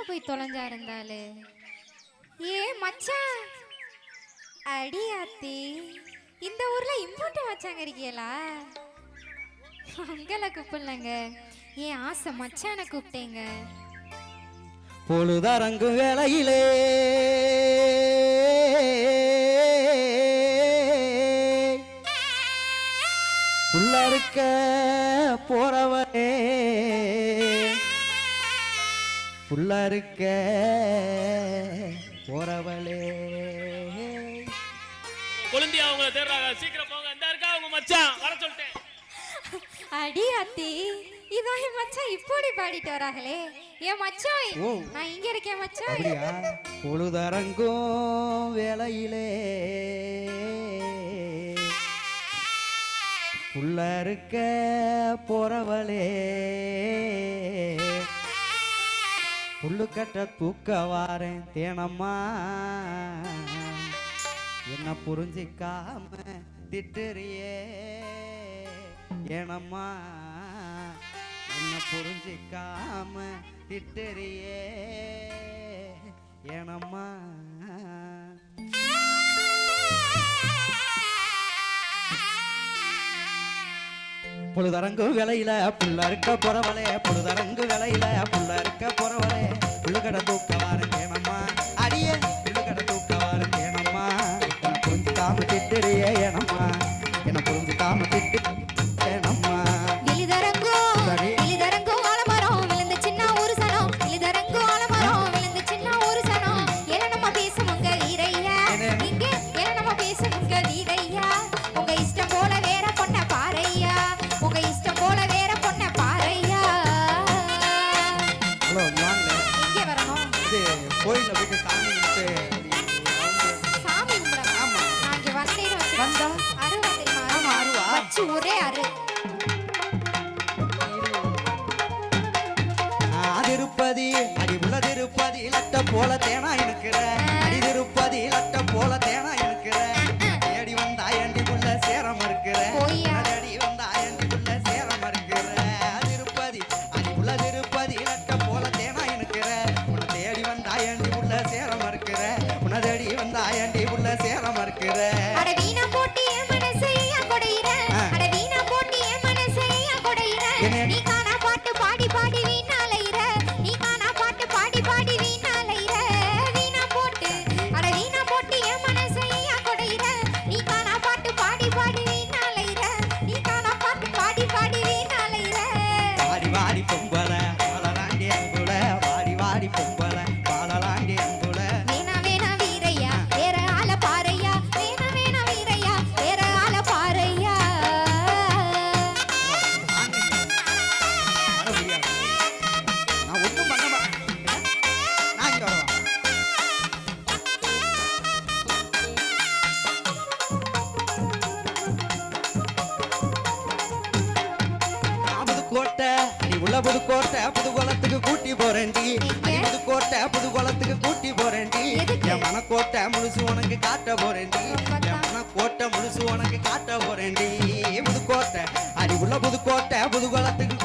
எங்க போய் தொலைஞ்சா இருந்தாலு ஏ மச்சான் அடி ஆத்தி இந்த ஊர்ல இம்போர்ட் வச்சாங்க இருக்கீங்களா அங்கெல்லாம் கூப்பிடலங்க. ஏன் ஆசை மச்சான கூப்பிட்டேங்க. பொழுதரங்கு வேலையிலே உள்ள இருக்க போறவனே புல்லா இருக்க போறவளே. கொழுந்தியா அவங்கள தேடுறாங்க. சீக்கிரம் போங்க. இந்த இருக்கா அவங்க மச்சான்? வர சொல்லிட்டேன். அடி அத்தி இதோ என் மச்சான் இப்படி பாடிட்டு வராங்களே. என் மச்சாய் நான் இங்க இருக்கேன் மச்சாய் அப்படியா? பொழுதரங்கும் வேலையிலே புள்ள இருக்க போறவளே. புல்லுக்கட்ட தூக்க வாரேன் தேனம்மா. என்ன புரிஞ்சிக்காம திட்டுறியே. ஏனம்மா என்ன புரிஞ்சிக்காம திட்டுறியே. ஏனம்மா. பொழுதரங்கு விலையில புள்ள இருக்க புறவலே பொழுதரங்கு விலையில புள்ள இருக்க புறவலே ಮಗಳ ದುಃಖವ அந்த ஒரே அரு திருப்பதி அடி உள்ள திருப்பதி லட்ட போல தேனா இருக்கிற. அடி திருப்பதி லட்ட போல புதுக்கோட்டை புதுகுளத்துக்கு கூட்டி போறேன்டி. புதுக்கோட்டை புதுகுளத்துக்கு கூட்டி போறேன்டி. என் மனக்கோட்டை முழுசு உனக்கு காட்ட போறேன்டி. என் மனக்கோட்டை முழுசு உனக்கு காட்ட போறேன்டி. புதுக்கோட்டை அறிவுள்ள புதுக்கோட்டை புதுகுளத்துக்கு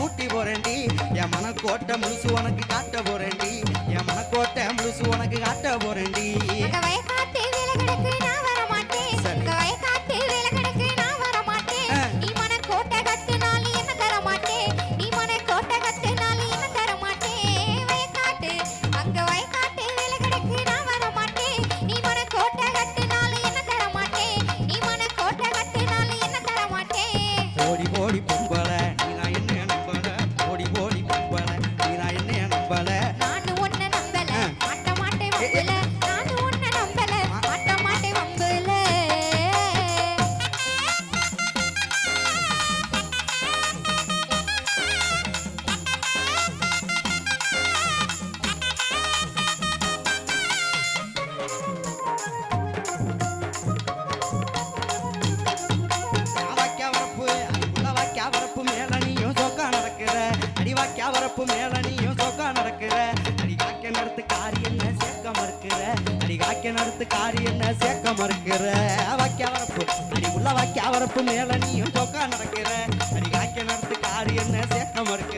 வைக்க நடத்து காரி என்ன? சேர்க்க மறுக்கிற வைக்க வரப்பு. அடி உள்ள வைக்க வரப்பு மேல நீயும் சொக்கா நடக்கிற. அடி காய்க்க நடத்து காரி என்ன? சேர்க்க மறுக்கிற.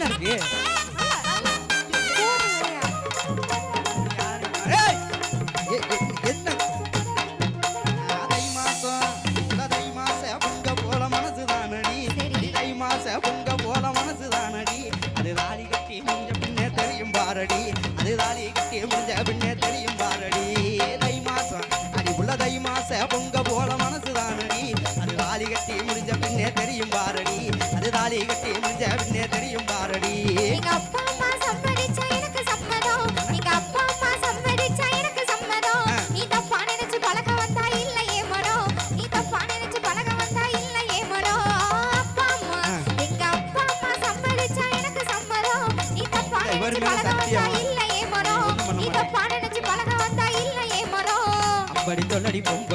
என்ன இருக்கு? நினைச்சு பழக வந்தா இல்லையே மனம் அப்படி சொல்லடி பொம்பளை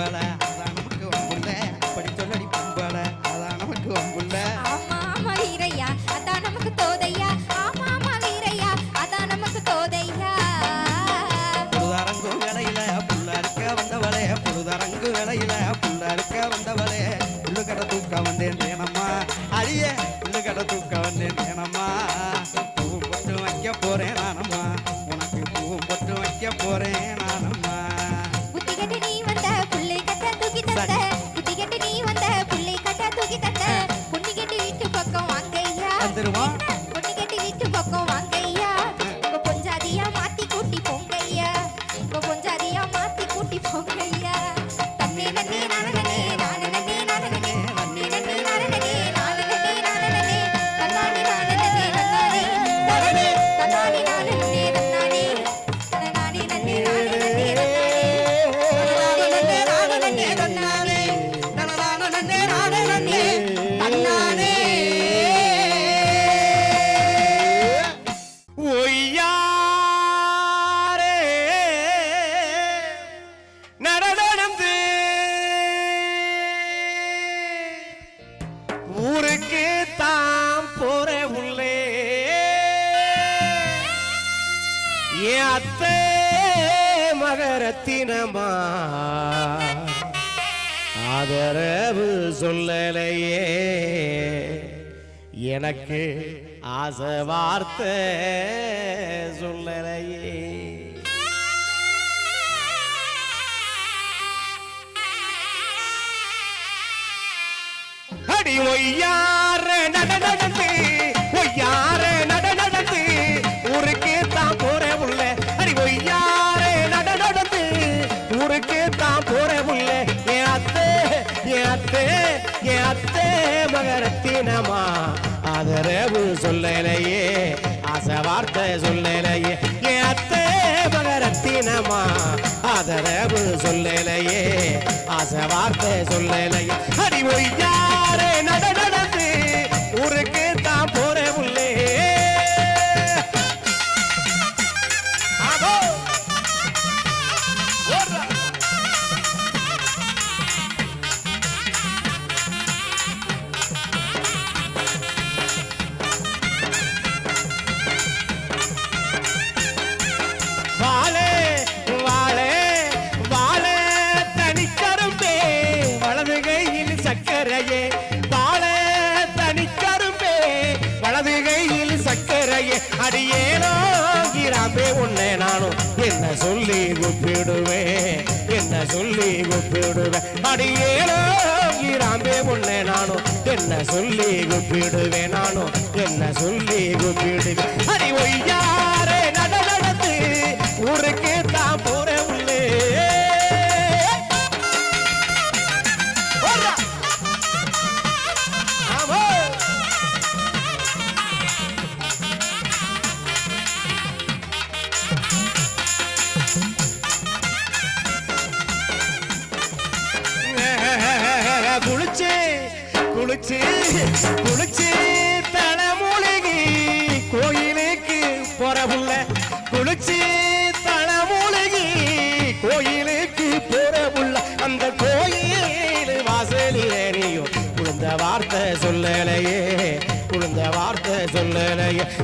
கட்ட தந்த புத்தி கட்டி நீ வந்த புள்ளை கட்ட தூக்கி தந்த பொண்ணு கட்டி வீட்டு பக்கம் வாங்கய்யா. வந்துருமா பொண்ணு கட்டி வீட்டு பக்கம் வாங்கய்யா. உங்க பொஞ்சாதியா மாத்தி கூட்டி போங்கய்யா. உங்க பொஞ்சாதியா மாத்தி கூட்டி போங்கய்யா. தன்னே நன்னே நானே நன்னே நானே நன்னே நானே நன்னே நன்னே நன்னே நானே நன்னே நானே நன்னே நானே நன்னே தன்னானே நானே நன்னே நன்னானே தனனே தன்னானே நானே அத்தை மகரத்தினமா? ஆதரவு சொல்லலையே. எனக்கு ஆசை வார்த்தை சொல்லலையே. அடி ஒய்யார நட நட அத்தே மகரத்தினமா? ஆதரவு சொல்லலையே ஆசை வார்த்தை சொல்லலையே. என் அத்தே மகரத்தினமா? ஆதரவு சொல்லலையே ஆசை வார்த்தை சொல்லலையே. அடி ஒய்யாரே அடியேனோ கிராம்பே உன்னை நானும். என்ன சொல்லி கூப்பிடுவேன் என்ன சொல்லி கூப்பிடுவேன் அடியேனோ கிராம்பே உன்னை நானும். என்ன சொல்லி கூப்பிடுவேன் நானும்? என்ன சொல்லி கூப்பிடுவேன் அடி ஒய்யாரே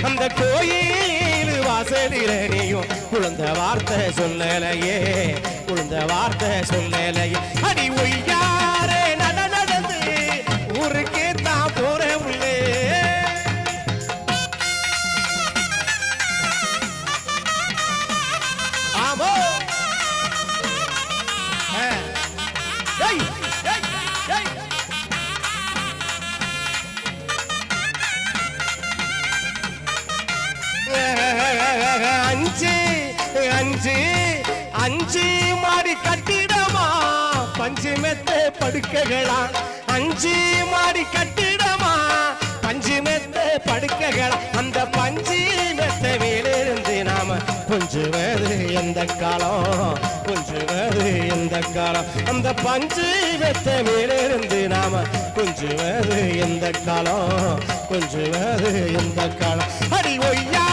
அந்த கோயில் வாசலில் நீயும் குழந்த வார்த்தை சொல்லலையே குழந்த வார்த்தை சொல்லலையே. அடி ஒய்ய அஞ்சு அஞ்சு அஞ்சு மாடி கட்டிடமா? பஞ்சு மெத்த படுக்கைகளா? அஞ்சு மாடி கட்டிடமா? பஞ்சு மெத்த படுக்கைகளா? அந்த பஞ்சு மெத்த மேலிருந்து நாம கொஞ்சுவது எந்த காலம்? கொஞ்சுவது எந்த காலம்? அந்த பஞ்சு மெத்த மேலிருந்து நாம கொஞ்சுவது எந்த காலம்? கொஞ்சுவது எந்த காலம்? அடி ஒய்யா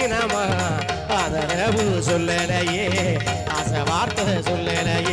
கடினமா ஆதரவு சொல்லலையே. ஆசை வார்த்தை சொல்லலையே.